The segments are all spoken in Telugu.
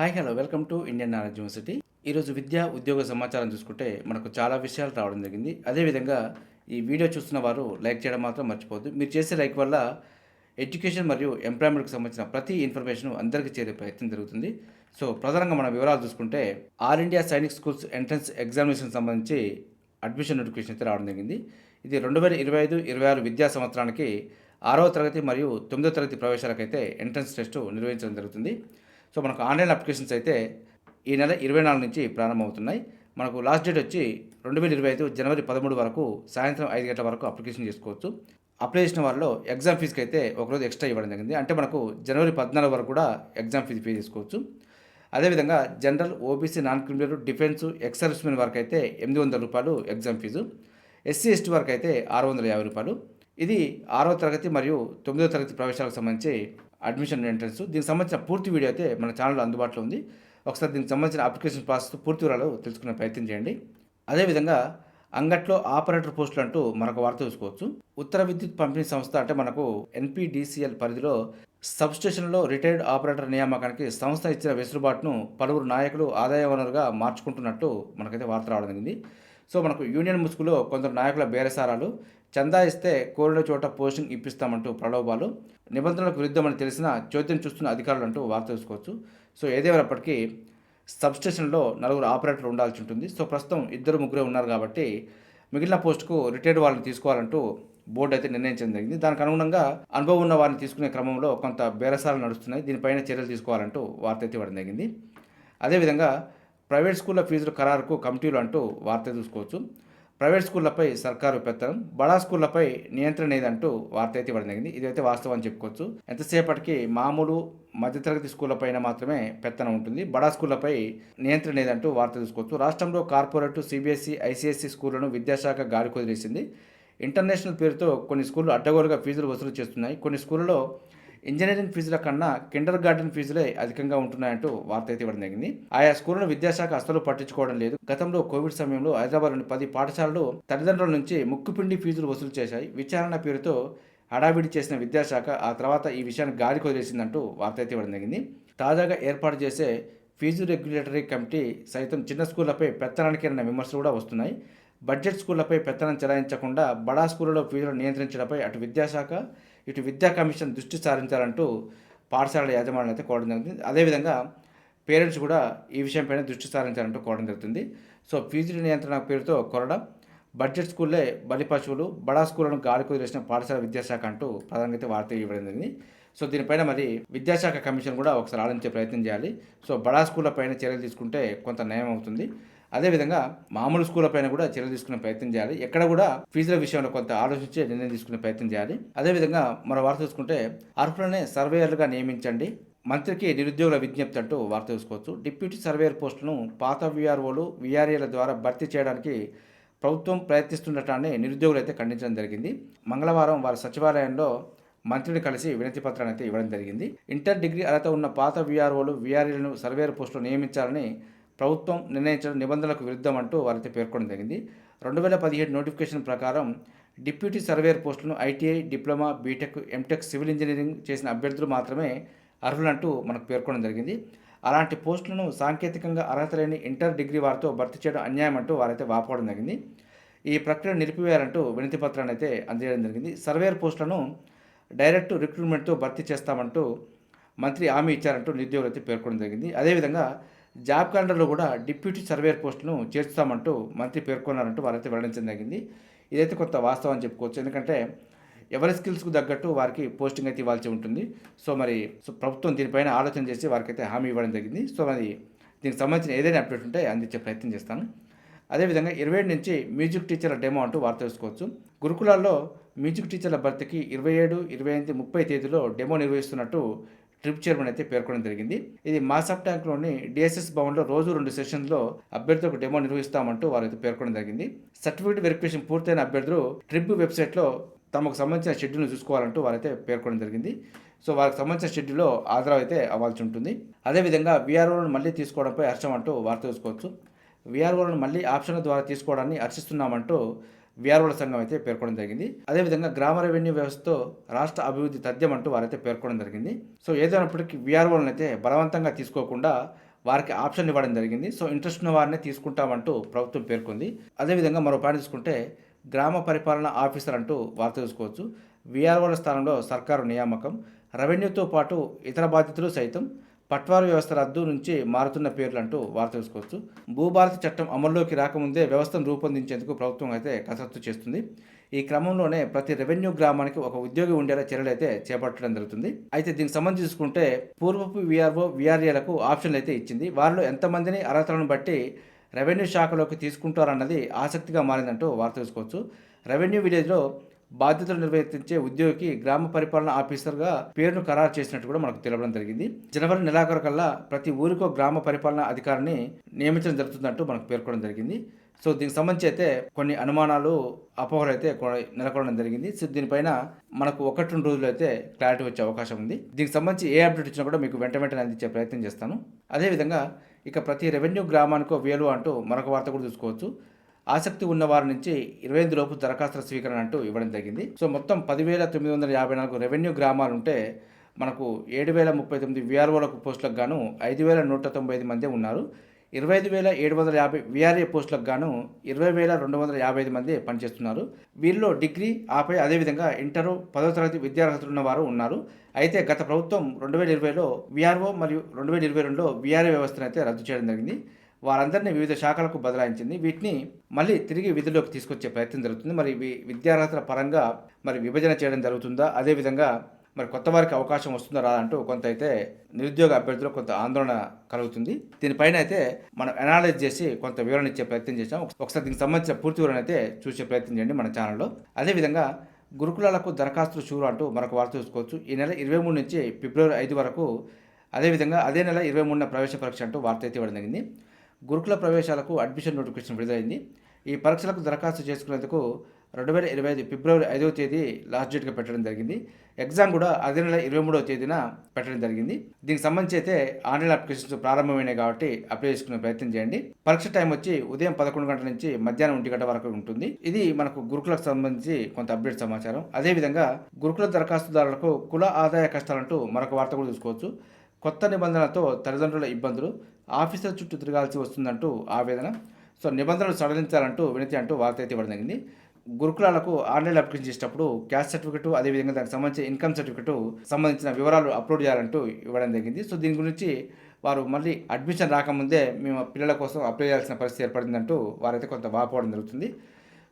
Hi hello. Welcome to Indian knowledge university. ఈరోజు విద్యా ఉద్యోగ సమాచారం చూసుకుంటే మనకు చాలా విషయాలు రావడం జరిగింది. అదేవిధంగా ఈ వీడియో చూస్తున్న వారు లైక్ చేయడం మాత్రం మర్చిపోవద్దు. మీరు చేసే లైక్ వల్ల ఎడ్యుకేషన్ మరియు ఎంప్లాయ్మెంట్కి సంబంధించిన ప్రతి ఇన్ఫర్మేషన్ అందరికీ చేరే ప్రయత్నం జరుగుతుంది. సో ప్రధానంగా మన వివరాలు చూసుకుంటే all India Sainik schools entrance examination సంబంధించి అడ్మిషన్ నోటిఫికేషన్ అయితే రావడం జరిగింది. ఇది రెండు వేల ఇరవై ఐదు ఇరవై ఆరు విద్యా సంవత్సరానికి ఆరవ తరగతి మరియు తొమ్మిదో తరగతి ప్రవేశాలకైతే ఎంట్రన్స్ టెస్ట్ నిర్వహించడం జరుగుతుంది. సో మనకు ఆన్లైన్ అప్లికేషన్స్ అయితే ఈ నెల ఇరవై నాలుగు నుంచి ప్రారంభమవుతున్నాయి. మనకు లాస్ట్ డేట్ వచ్చి రెండు వేల ఇరవై ఐదు జనవరి పదమూడు వరకు సాయంత్రం ఐదు గంటల వరకు అప్లికేషన్ చేసుకోవచ్చు. అప్లై చేసిన వారిలో ఎగ్జామ్ ఫీజుకి అయితే ఒకరోజు ఎక్స్ట్రా ఇవ్వడం జరిగింది. అంటే మనకు జనవరి పద్నాలుగు వరకు కూడా ఎగ్జామ్ ఫీజు పే చేసుకోవచ్చు. అదేవిధంగా general OBC non criminal defence ex servicemen వరకు అయితే ఎనిమిది వందల రూపాయలు ఎగ్జామ్ ఫీజు. ఎస్సీ ఎస్టీ వరకు అయితే ఆరు వందల యాభై రూపాయలు. ఇది ఆరవ తరగతి మరియు తొమ్మిదవ తరగతి ప్రవేశాలకు సంబంధించి అడ్మిషన్ ఎంట్రన్స్. దీనికి సంబంధించిన పూర్తి వీడియో అయితే మన ఛానల్లో అందుబాటులో ఉంది. ఒకసారి దీనికి సంబంధించిన అప్లికేషన్ ప్రాసెస్ పూర్తి వివరాలు తెలుసుకునే ప్రయత్నం చేయండి. అదేవిధంగా అంగట్లో ఆపరేటర్ పోస్టులు అంటూ మరొక వార్త చూసుకోవచ్చు. ఉత్తర విద్యుత్ పంపిణీ సంస్థ అంటే మనకు ఎన్పిడిసిఎల్ పరిధిలో సబ్స్టేషన్లో రిటైర్డ్ ఆపరేటర్ నియామకానికి సంస్థ ఇచ్చిన వెసులుబాటును పలువురు నాయకులు ఆదాయ వనరుగా మార్చుకుంటున్నట్టు మనకైతే వార్త రావడం జరిగింది. సో మనకు యూనియన్ ముసుగులో కొందరు నాయకుల బేరసారాలు చందా ఇస్తే కోరిన చోట పోస్టింగ్ ఇప్పిస్తామంటూ ప్రలోభాలు నిబంధనలకు విరుద్ధమని తెలిసిన చోద్యం చూస్తున్న అధికారులు అంటూ వార్త చూసుకోవచ్చు సో ఏదేమైనప్పటికీ సబ్స్టేషన్లో నలుగురు ఆపరేటర్లు ఉండాల్సి ఉంటుంది. సో ప్రస్తుతం ఇద్దరు ముగ్గురే ఉన్నారు కాబట్టి మిగిలిన పోస్టుకు రిటైర్డ్ వాళ్ళని తీసుకోవాలంటూ బోర్డు అయితే నిర్ణయించడం జరిగింది. దానికి అనుగుణంగా అనుభవం ఉన్న వారిని తీసుకునే క్రమంలో కొంత బేరసాలు నడుస్తున్నాయి. దీనిపైన చర్యలు తీసుకోవాలంటూ వార్త అయితే ఇవ్వడం జరిగింది. అదేవిధంగా ప్రైవేట్ స్కూళ్ళ ఫీజుల ఖరారుకు కమిటీలు అంటూ వార్త చూసుకోవచ్చు ప్రైవేట్ స్కూళ్ళపై సర్కారు పెత్తనం బడా స్కూళ్ళపై నియంత్రణ లేదంటూ వార్త అయితే ఇవ్వడం జరిగింది. ఇదైతే వాస్తవం అని చెప్పుకోవచ్చు. ఎంతసేపటికి మామూలు మధ్యతరగతి స్కూళ్ళపైన మాత్రమే పెత్తనం ఉంటుంది. బడా స్కూళ్ళపై నియంత్రణ లేదంటూ వార్త చూసుకోవచ్చు. రాష్ట్రంలో కార్పొరేట్ సిబిఎస్ఈ ఐసిఎస్సి స్కూళ్ళను విద్యాశాఖ గాలి కుదిరేసింది ఇంటర్నేషనల్ పేరుతో కొన్ని స్కూళ్ళు అడ్డగోలుగా ఫీజులు వసూలు చేస్తున్నాయి. కొన్ని స్కూళ్ళలో ఇంజనీరింగ్ ఫీజుల కన్నా కిండర్ గార్డెన్ ఫీజులే అధికంగా ఉంటున్నాయంటూ వార్త అయితే ఇవ్వడం జరిగింది. ఆయా స్కూళ్ళను విద్యాశాఖ అస్సలు పట్టించుకోవడం లేదు. గతంలో కోవిడ్ సమయంలో హైదరాబాద్లోని పది పాఠశాలలు తల్లిదండ్రుల నుంచి ముక్కుపిండి ఫీజులు వసూలు చేశాయి. విచారణ పేరుతో హడావిడి చేసిన విద్యాశాఖ ఆ తర్వాత ఈ విషయాన్ని గాలి కొదిలేసిందంటూ వార్త అయితే ఇవ్వడం జరిగింది. తాజాగా ఏర్పాటు చేసే ఫీజు రెగ్యులేటరీ కమిటీ సైతం చిన్న స్కూళ్ళపై పెత్తనానికి విమర్శలు కూడా వస్తున్నాయి. బడ్జెట్ స్కూళ్ళపై పెత్తనం చెలాయించకుండా బడా స్కూళ్ళలో ఫీజులను నియంత్రించడంపై అటు విద్యాశాఖ ఇటు విద్యా కమిషన్ దృష్టి సారించాలంటూ పాఠశాలల యాజమాన్యం అయితే కోరడం జరుగుతుంది. అదేవిధంగా పేరెంట్స్ కూడా ఈ విషయంపైన దృష్టి సారించాలంటూ కోరడం జరుగుతుంది. సో ఫీజుల నియంత్రణ పేరుతో కొరడం బడ్జెట్ స్కూల్లే బలి పశువులు బడా స్కూళ్ళను గాలి కుదిరేసిన పాఠశాల విద్యాశాఖ అంటూ ప్రధానంగా అయితే వార్త ఇవ్వడం జరిగింది. సో దీనిపైన మరి విద్యాశాఖ కమిషన్ కూడా ఒకసారి ఆలోచించే ప్రయత్నం చేయాలి. సో బడా స్కూళ్ళ పైన చర్యలు తీసుకుంటే కొంత నయం అవుతుంది. అదేవిధంగా మామూలు స్కూళ్ళ పైన కూడా చర్యలు తీసుకునే ప్రయత్నం చేయాలి. ఎక్కడ కూడా ఫీజుల విషయంలో కొంత ఆలోచించే నిర్ణయం తీసుకునే ప్రయత్నం చేయాలి. అదేవిధంగా మరో వార్త చూసుకుంటే అర్హులనే సర్వేయర్లుగా నియమించండి. మంత్రికి నిరుద్యోగుల విజ్ఞప్తి అంటూ వార్త చూసుకోవచ్చు. డిప్యూటీ సర్వేయర్ పోస్టులను పాత విఆర్ఓలు విఆర్ఏల ద్వారా భర్తీ చేయడానికి ప్రభుత్వం ప్రయత్నిస్తుండటాన్ని నిరుద్యోగులు అయితే ఖండించడం జరిగింది. మంగళవారం వారి సచివాలయంలో మంత్రిని కలిసి వినతి పత్రాన్ని అయితే ఇవ్వడం జరిగింది. ఇంటర్ డిగ్రీ అర్హత ఉన్న పాత విఆర్ఓలు విఆర్ఏలను సర్వేయర్ పోస్టులు నియమించాలని ప్రభుత్వం నిర్ణయించిన నిబంధనలకు విరుద్ధం అంటూ వారైతే పేర్కొనడం జరిగింది. రెండు వేల పదిహేడు నోటిఫికేషన్ ప్రకారం డిప్యూటీ సర్వేయర్ పోస్టులను ITI diploma BTech MTech civil engineering చేసిన అభ్యర్థులు మాత్రమే అర్హులంటూ మనకు పేర్కొనడం జరిగింది. అలాంటి పోస్టులను సాంకేతికంగా అర్హత లేని ఇంటర్ డిగ్రీ వారితో భర్తీ చేయడం అన్యాయం అంటూ వారైతే వాపోవడం జరిగింది. ఈ ప్రక్రియ నిలిపివేయాలంటూ వినతి పత్రాన్ని అయితే అందజేయడం జరిగింది. సర్వేయర్ పోస్టులను డైరెక్ట్ రిక్రూట్మెంట్తో భర్తీ చేస్తామంటూ మంత్రి హామీ ఇచ్చారంటూ నిరుద్యోగులు అయితే పేర్కొనడం జరిగింది. అదేవిధంగా జాబ్ క్యాలెండర్లో కూడా డిప్యూటీ సర్వేయర్ పోస్టును చేర్చుతామంటూ మంత్రి పేర్కొన్నారంటూ వారైతే వెల్లడించడం జరిగింది. ఇదైతే కొంత వాస్తవం అని చెప్పుకోవచ్చు. ఎందుకంటే ఎవరి స్కిల్స్కు తగ్గట్టు వారికి పోస్టింగ్ అయితే ఇవ్వాల్సి ఉంటుంది. సో మరి సో ప్రభుత్వం దీనిపైన ఆలోచన చేసి వారికి అయితే హామీ ఇవ్వడం జరిగింది. సో మరి దీనికి సంబంధించిన ఏదైనా అప్డేట్ ఉంటే అందించే ప్రయత్నం చేస్తాను. అదేవిధంగా ఇరవై ఏడు నుంచి మ్యూజిక్ టీచర్ల డెమో అంటూ వార్త తెలుసుకోవచ్చు గురుకులాల్లో మ్యూజిక్ టీచర్ల భర్తీకి ఇరవై ఏడు ఇరవై ఎనిమిది ముప్పై తేదీలో డెమో నిర్వహిస్తున్నట్టు ట్రిప్ చైర్మన్ అయితే పేర్కొనడం జరిగింది. ఇది మాసాప్ ట్యాంక్లోని డిఎస్ఎస్ భవన్లో రోజు రెండు సెషన్లో అభ్యర్థులకు డెమో నిర్వహిస్తామంటూ వారైతే పేర్కొనడం జరిగింది. సర్టిఫికేట్ వెరిఫికేషన్ పూర్తయిన అభ్యర్థులు ట్రిప్ వెబ్సైట్లో తమకు సంబంధించిన షెడ్యూల్ను చూసుకోవాలంటూ వారైతే పేర్కొనడం జరిగింది. సో వారికి సంబంధించిన షెడ్యూల్లో ఆధారం అయితే అవ్వాల్సి ఉంటుంది. అదేవిధంగా వీఆర్ఓలను మళ్ళీ తీసుకోవడంపై హర్షం అంటూ వార్త చూసుకోవచ్చు. వీఆర్ఓలను మళ్ళీ ఆప్షన్ల ద్వారా తీసుకోవడాన్ని హర్షిస్తున్నామంటూ విఆర్ఓల సంఘం అయితే పేర్కొనడం జరిగింది. అదేవిధంగా గ్రామ రెవెన్యూ వ్యవస్థతో రాష్ట్ర అభివృద్ధి తథ్యం అంటూ వారైతే పేర్కొనడం జరిగింది. సో ఏదైనప్పటికీ విఆర్ఓలను అయితే బలవంతంగా తీసుకోకుండా వారికి ఆప్షన్ ఇవ్వడం జరిగింది. సో ఇంట్రెస్ట్ ఉన్న వారినే తీసుకుంటామంటూ ప్రభుత్వం పేర్కొంది. అదేవిధంగా మరో పాయింట్ తీసుకుంటే గ్రామ పరిపాలన ఆఫీసర్ అంటూ వార్త చూసుకోవచ్చు విఆర్ఓల స్థానంలో సర్కారు నియామకం రెవెన్యూతో పాటు ఇతర బాధ్యతలు సైతం పట్వారు వ్యవస్థ రద్దు నుంచి మారుతున్న పేర్లు అంటూ వార్త తెలుసుకోవచ్చు. భూభారతి చట్టం అమల్లోకి రాకముందే వ్యవస్థను రూపొందించేందుకు ప్రభుత్వం అయితే కసరత్తు చేస్తుంది. ఈ క్రమంలోనే ప్రతి రెవెన్యూ గ్రామానికి ఒక ఉద్యోగి ఉండేలా చర్యలు అయితే చేపట్టడం జరుగుతుంది. అయితే దీనికి సంబంధించి చూసుకుంటే పూర్వపు విఆర్ఓ విఆర్ఏలకు ఆప్షన్లు అయితే ఇచ్చింది. వారిలో ఎంతమందిని అర్హతలను బట్టి రెవెన్యూ శాఖలోకి తీసుకుంటారన్నది ఆసక్తిగా మారిందంటూ వార్త తెలుసుకోవచ్చు. రెవెన్యూ విలేజ్లో బాధ్యతలు నిర్వర్తించే ఉద్యోగికి గ్రామ పరిపాలన ఆఫీసర్గా పేరును ఖరారు చేసినట్టు కూడా మనకు తెలపడం జరిగింది. జనవరి నెలాఖరు కల్లా ప్రతి ఊరికో గ్రామ పరిపాలన అధికారిని నియమించడం జరుగుతుందంటూ మనకు పేర్కొనడం జరిగింది. సో దీనికి సంబంధించి అయితే కొన్ని అనుమానాలు అపోహలు అయితే కొ- నెలకొనడం జరిగింది. సో దీనిపైన మనకు ఒకటి రెండు రోజులు అయితే క్లారిటీ వచ్చే అవకాశం ఉంది. దీనికి సంబంధించి ఏ అప్డేట్ ఇచ్చినా కూడా మీకు వెంట వెంటనే అందించే ప్రయత్నం చేస్తాను. అదేవిధంగా ఇక ప్రతి రెవెన్యూ గ్రామానికో వేలు అంటూ మరొక వార్త కూడా చూసుకోవచ్చు. ఆసక్తి ఉన్న వారి నుంచి ఇరవై ఐదు లోపు దరఖాస్తుల స్వీకరణ అంటూ ఇవ్వడం జరిగింది. సో మొత్తం పదివేల తొమ్మిది వందల యాభై నాలుగు రెవెన్యూ గ్రామాలు ఉంటే మనకు ఏడు వేల ముప్పై తొమ్మిది విఆర్ఓలకు పోస్టులకు గాను ఐదు వేల నూట తొంభై ఐదు మంది ఉన్నారు. ఇరవై ఐదు వేల ఏడు వందల యాభై విఆర్ఏ పోస్టులకు గాను ఇరవై వేల రెండు వందల యాభై ఐదు మంది పనిచేస్తున్నారు. వీరిలో డిగ్రీ ఆపై అదేవిధంగా ఇంటరు పదవ తరగతి విద్యార్హతలు ఉన్నవారు ఉన్నారు. అయితే గత ప్రభుత్వం రెండు వేల ఇరవైలో విఆర్ఓ మరియు రెండు వేల ఇరవై రెండులో విఆర్ఏ వ్యవస్థను అయితే రద్దు చేయడం జరిగింది. వారందరినీ వివిధ శాఖలకు బదలాయించింది. వీటిని మళ్ళీ తిరిగి విధుల్లోకి తీసుకొచ్చే ప్రయత్నం జరుగుతుంది. మరి విద్యార్హతల పరంగా మరి విభజన చేయడం జరుగుతుందా? అదేవిధంగా మరి కొత్త వారికి అవకాశం వస్తుందా? రాదా అంటూ కొంత అయితే నిరుద్యోగ అభ్యర్థులు కొంత ఆందోళన కలుగుతుంది. దీనిపైన అయితే మనం అనాలైజ్ చేసి కొంత వివరణ ఇచ్చే ప్రయత్నం చేసాం ఒకసారి దీనికి సంబంధించిన పూర్తి వివరణ అయితే చూసే ప్రయత్నం చేయండి మన ఛానల్లో అదేవిధంగా గురుకులాలకు దరఖాస్తులు చూరు అంటూ మరొక వార్త చూసుకోవచ్చు. ఈ నెల ఇరవై మూడు నుంచి ఫిబ్రవరి ఐదు వరకు అదేవిధంగా అదే నెల ఇరవై మూడున ప్రవేశ పరీక్ష అంటూ వార్త అయితే ఇవ్వడం జరిగింది. గురుకుల ప్రవేశాలకు అడ్మిషన్ నోటిఫికేషన్ విడుదలైంది. ఈ పరీక్షలకు దరఖాస్తు చేసుకునేందుకు రెండు వేల ఇరవై ఐదు ఫిబ్రవరి ఐదవ తేదీ లాస్ట్ డేట్గా పెట్టడం జరిగింది. ఎగ్జామ్ కూడా అదే నెల ఇరవై మూడవ తేదీన పెట్టడం జరిగింది. దీనికి సంబంధించి అయితే ఆన్లైన్ అప్లికేషన్స్ ప్రారంభమైనాయి కాబట్టి అప్లై చేసుకునే ప్రయత్నం చేయండి. పరీక్ష టైం వచ్చి ఉదయం పదకొండు గంటల నుంచి మధ్యాహ్నం ఒంటి గంట వరకు ఉంటుంది. ఇది మనకు గురుకులకు సంబంధించి కొంత అప్డేట్ సమాచారం. అదేవిధంగా గురుకుల దరఖాస్తుదారులకు కుల ఆదాయ కష్టాలంటూ మరొక వార్త కూడా చూసుకోవచ్చు కొత్త నిబంధనలతో తల్లిదండ్రుల ఇబ్బందులు ఆఫీసర్ చుట్టూ తిరగాల్సి వస్తుందంటూ ఆవేదన. సో నిబంధనలు సడలించాలంటూ వినతి అంటూ వార్త అయితే ఇవ్వడం జరిగింది. గురుకులాలకు ఆన్లైన్ అప్లికేషన్ చేసేటప్పుడు క్యాస్ట్ సర్టిఫికెట్ అదేవిధంగా దానికి సంబంధించిన ఇన్కమ్ సర్టిఫికెట్ సంబంధించిన వివరాలు అప్లోడ్ చేయాలంటూ ఇవ్వడం జరిగింది. సో దీని గురించి వారు మళ్ళీ అడ్మిషన్ రాకముందే మేము పిల్లల కోసం అప్లై చేయాల్సిన పరిస్థితి ఏర్పడిందంటూ వారైతే కొంత వాపోవడం జరుగుతుంది.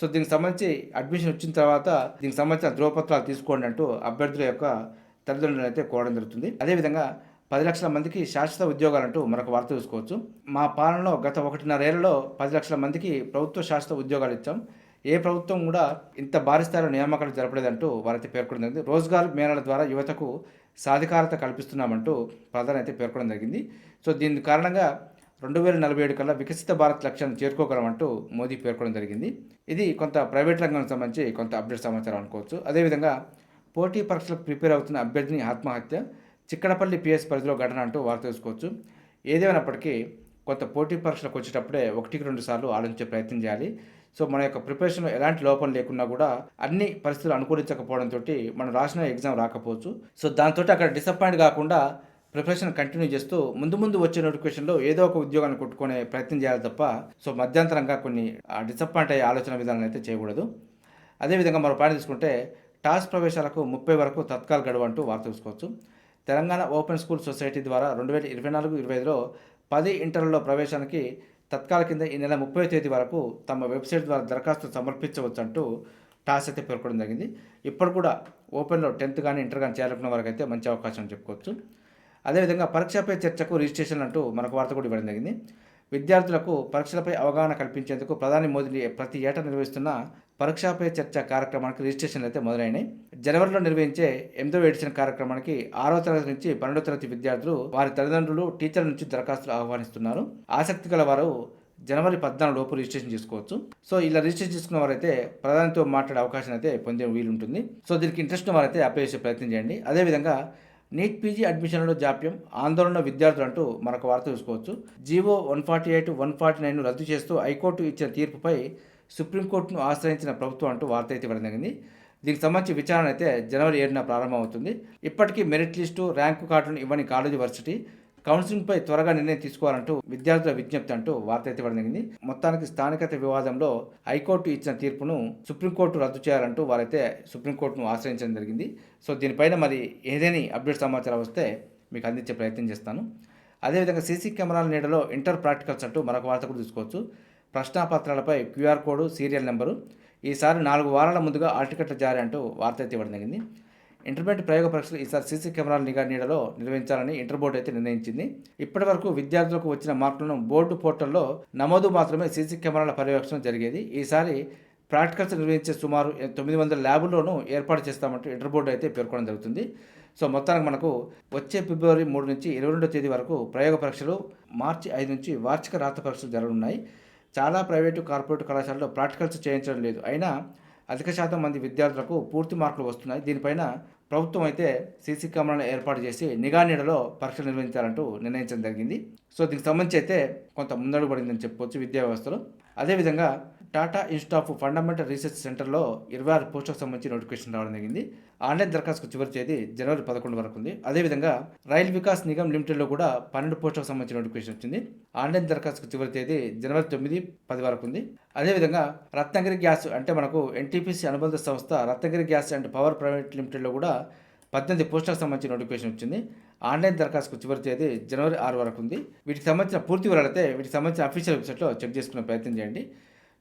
సో దీనికి సంబంధించి అడ్మిషన్ వచ్చిన తర్వాత దీనికి సంబంధించిన ధ్రువపత్రాలు తీసుకోండి అంటూ అభ్యర్థుల యొక్క తల్లిదండ్రులను అయితే కోరడం జరుగుతుంది. అదేవిధంగా పది లక్షల మందికి శాశ్వత ఉద్యోగాలంటూ మరొక వార్త చూసుకోవచ్చు. మా పాలనలో గత ఒకటిన్నర ఏళ్ళలో పది లక్షల మందికి ప్రభుత్వ శాశ్వత ఉద్యోగాలు ఇచ్చాం. ఏ ప్రభుత్వం కూడా ఇంత భారీ స్థాయిలో నియామకాలు జరపలేదంటూ వారైతే పేర్కొనడం జరిగింది. రోజ్గార్ మేళాల ద్వారా యువతకు సాధికారత కల్పిస్తున్నామంటూ ప్రధాని అయితే పేర్కొనడం జరిగింది. సో దీని కారణంగా రెండు వేల నలభై ఏడు కల్లా వికసిత భారత్ లక్ష్యాన్ని చేరుకోగలమంటూ మోదీ పేర్కొనడం జరిగింది. ఇది కొంత ప్రైవేట్ రంగానికి సంబంధించి కొంత అప్డేట్ సమాచారం అనుకోవచ్చు. అదేవిధంగా పోటీ పరీక్షలకు ప్రిపేర్ అవుతున్న అభ్యర్థిని ఆత్మహత్య. చిక్కడపల్లి పిఎస్ పరిధిలో ఘటన అంటూ వార్త తెలుసుకోవచ్చు. ఏదేమైనప్పటికీ కొంత పోటీ పరీక్షలకు వచ్చేటప్పుడే ఒకటికి రెండు సార్లు ఆలోచించే ప్రయత్నం చేయాలి. సో మన యొక్క ప్రిపరేషన్లో ఎలాంటి లోపం లేకున్నా కూడా అన్ని పరిస్థితులు అనుకూలించకపోవడంతో మనం రాసిన ఎగ్జామ్ రాకపోవచ్చు. సో దాంతో అక్కడ డిసప్పాయింట్ కాకుండా ప్రిపరేషన్ కంటిన్యూ చేస్తూ ముందు ముందు వచ్చే నోటిఫికేషన్లో ఏదో ఒక ఉద్యోగాన్ని కొట్టుకునే ప్రయత్నం చేయాలి తప్ప సో మధ్యంతరంగా కొన్ని డిసప్పాయింట్ అయ్యే ఆలోచన విధానాలు అయితే చేయకూడదు. అదేవిధంగా మరో పాయింట్ తీసుకుంటే టాస్ ప్రవేశాలకు ముప్పై వరకు తత్కాల్ గడువు అంటూ వార్త చూసుకోవచ్చు తెలంగాణ ఓపెన్ స్కూల్ సొసైటీ ద్వారా రెండు వేల ఇరవై నాలుగు ఇరవై ఐదులో పది ఇంటర్లలో ప్రవేశానికి తత్కాల కింద ఈ నెల ముప్పై తేదీ వరకు తమ వెబ్సైట్ ద్వారా దరఖాస్తు సమర్పించవచ్చు అంటూ టాస్ అయితే పేర్కొనడం జరిగింది. ఇప్పుడు కూడా ఓపెన్లో టెన్త్ కానీ ఇంటర్ కానీ చేరుకున్న వరకు అయితే మంచి అవకాశం చెప్పుకోవచ్చు. అదేవిధంగా పరీక్షపై చర్చకు రిజిస్ట్రేషన్ అంటూ మనకు వార్త కూడా ఇవ్వడం జరిగింది. విద్యార్థులకు పరీక్షలపై అవగాహన కల్పించేందుకు ప్రధాని మోదీ ప్రతి ఏటా నిర్వహిస్తున్న పరీక్షాపై చర్చ కార్యక్రమానికి రిజిస్ట్రేషన్లు అయితే మొదలైనాయి. జనవరిలో నిర్వహించే ఎనిమిదవ ఎడిషన్ కార్యక్రమానికి ఆరో తరగతి నుంచి పన్నెండో తరగతి విద్యార్థులు వారి తల్లిదండ్రులు టీచర్ల నుంచి దరఖాస్తులు ఆహ్వానిస్తున్నారు. ఆసక్తి గల వారు జనవరి పద్నాలుగు లోపు రిజిస్ట్రేషన్ చేసుకోవచ్చు. సో ఇలా రిజిస్ట్రేషన్ చేసుకున్న వారైతే ప్రధానితో మాట్లాడే అవకాశం అయితే పొందే వీలుంటుంది. సో దీనికి ఇంట్రెస్ట్ ఉన్న వారైతే అప్లై చేసే ప్రయత్నం చేయండి. అదేవిధంగా నీట్ పీజీ అడ్మిషన్లో జాప్యం ఆందోళన విద్యార్థులు అంటూ మరొక వార్త చూసుకోవచ్చు. GO one forty eight one forty nine రద్దు చేస్తూ హైకోర్టు ఇచ్చిన తీర్పుపై సుప్రీంకోర్టును ఆశ్రయించిన ప్రభుత్వం అంటూ వార్త అయితే ఇవ్వడం జరిగింది. దీనికి సంబంధించి విచారణ అయితే జనవరి ఏడున ప్రారంభమవుతుంది. ఇప్పటికీ మెరిట్ లిస్టు ర్యాంకు కార్డులను ఇవ్వని కాలేజీ వర్సిటీ కౌన్సిలింగ్పై త్వరగా నిర్ణయం తీసుకోవాలంటూ విద్యార్థుల విజ్ఞప్తి అంటూ వార్త అయితే పడింది మొత్తానికి స్థానికత వివాదంలో హైకోర్టు ఇచ్చిన తీర్పును సుప్రీంకోర్టు రద్దు చేయాలంటూ వారైతే సుప్రీంకోర్టును ఆశ్రయించడం జరిగింది. సో దీనిపైన మరి ఏదైనా అప్డేట్ సమాచారం వస్తే మీకు అందించే ప్రయత్నం చేస్తాను. అదేవిధంగా సీసీ కెమెరాల నీడలో ఇంటర్ ప్రాక్టికల్స్ అంటూ మరొక వార్త కూడా తీసుకోవచ్చు. ప్రశ్నాపత్రాలపై క్యూఆర్ కోడ్ సీరియల్ నెంబరు. ఈసారి నాలుగు వారాల ముందుగా అల్టికట్ల జారీ అంటూ వార్త అయితే ఇవ్వడం జరిగింది. ఇంటర్మీడియట్ ప్రయోగ పరీక్షలు ఈసారి సీసీ కెమెరాల నిఘా నీడలో నిర్వహించాలని ఇంటర్ బోర్డు అయితే నిర్ణయించింది. ఇప్పటి వరకు విద్యార్థులకు వచ్చిన మార్కులను బోర్డు పోర్టల్లో నమోదు మాత్రమే సీసీ కెమెరాల పర్యవేక్షణ జరిగేది. ఈసారి ప్రాక్టికల్స్ నిర్వహించే సుమారు తొమ్మిది వందల ల్యాబుల్లోనూ ఏర్పాటు చేస్తామంటూ ఇంటర్ బోర్డు అయితే పేర్కొనడం జరుగుతుంది. సో మొత్తానికి మనకు వచ్చే ఫిబ్రవరి మూడు నుంచి ఇరవై రెండో తేదీ వరకు ప్రయోగ పరీక్షలు మార్చి ఐదు నుంచి వార్షిక రాత పరీక్షలు జరగనున్నాయి. చాలా ప్రైవేటు కార్పొరేట్ కళాశాలలో ప్రాక్టికల్స్ చేయించడం లేదు. అయినా అధిక శాతం మంది విద్యార్థులకు పూర్తి మార్కులు వస్తున్నాయి. దీనిపైన ప్రభుత్వం అయితే సీసీ కెమెరాలు ఏర్పాటు చేసి నిఘా నీడలో పరీక్షలు నిర్వహించాలంటూ నిర్ణయించడం జరిగింది. సో దీనికి సంబంధించి అయితే కొంత ముందడుగు పడిందని చెప్పవచ్చు విద్యా వ్యవస్థలో. అదేవిధంగా Tata institute of fundamental research సెంటర్లో ఇరవై ఆరు పోస్టులకు సంబంధించి నోటిఫికేషన్ రావడం జరిగింది. ఆన్లైన్ దరఖాస్తుకు చివరి తేదీ జనవరి పదకొండు వరకు ఉంది. అదేవిధంగా రైల్ వికాస్ నిగమ్ లిమిటెడ్లో కూడా పన్నెండు పోస్టులకు సంబంధించిన నోటిఫికేషన్ వచ్చింది. ఆన్లైన్ దరఖాస్తుకు చివరి తేదీ జనవరి తొమ్మిది పది వరకు ఉంది. అదేవిధంగా రత్నగిరి గ్యాస్ అంటే మనకు ఎన్టీపీసీ అనుబంధ సంస్థ Ratnagiri gas and power private లిమిటెడ్లో కూడా పద్దెనిమిది పోస్టులకు సంబంధించిన నోటిఫికేషన్ వచ్చింది. ఆన్లైన్ దరఖాస్తుకు చివరి తేదీ జనవరి ఆరు వరకు ఉంది. వీటికి సంబంధించిన పూర్తి వివరాలైతే వీటికి సంబంధించిన అఫీషియల్ వెబ్సైట్లో చెక్ చేసుకునే ప్రయత్నం చేయండి.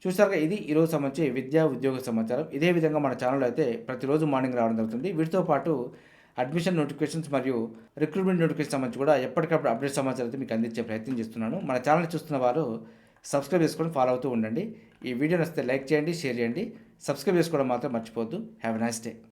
చూసారుగా ఇది ఈరోజు సంబంధించి విద్యా ఉద్యోగ సమాచారం. ఇదే విధంగా మన ఛానల్ అయితే ప్రతిరోజు మార్నింగ్ రావడం జరుగుతుంది. వీటితో పాటు అడ్మిషన్ నోటిఫికేషన్స్ మరియు రిక్రూట్మెంట్ నోటిఫికేషన్ సంబంధించి కూడా ఎప్పటికప్పుడు అప్డేట్ సమాచారం అయితే మీకు అందించే ప్రయత్నం చేస్తున్నాను. మన ఛానల్ చూస్తున్న వారు సబ్స్క్రైబ్ చేసుకొని ఫాలో అవుతూ ఉండండి. ఈ వీడియో నచ్చితే లైక్ చేయండి షేర్ చేయండి. సబ్స్క్రైబ్ చేసుకోవడం మాత్రం మర్చిపోవద్దు. Have a nice day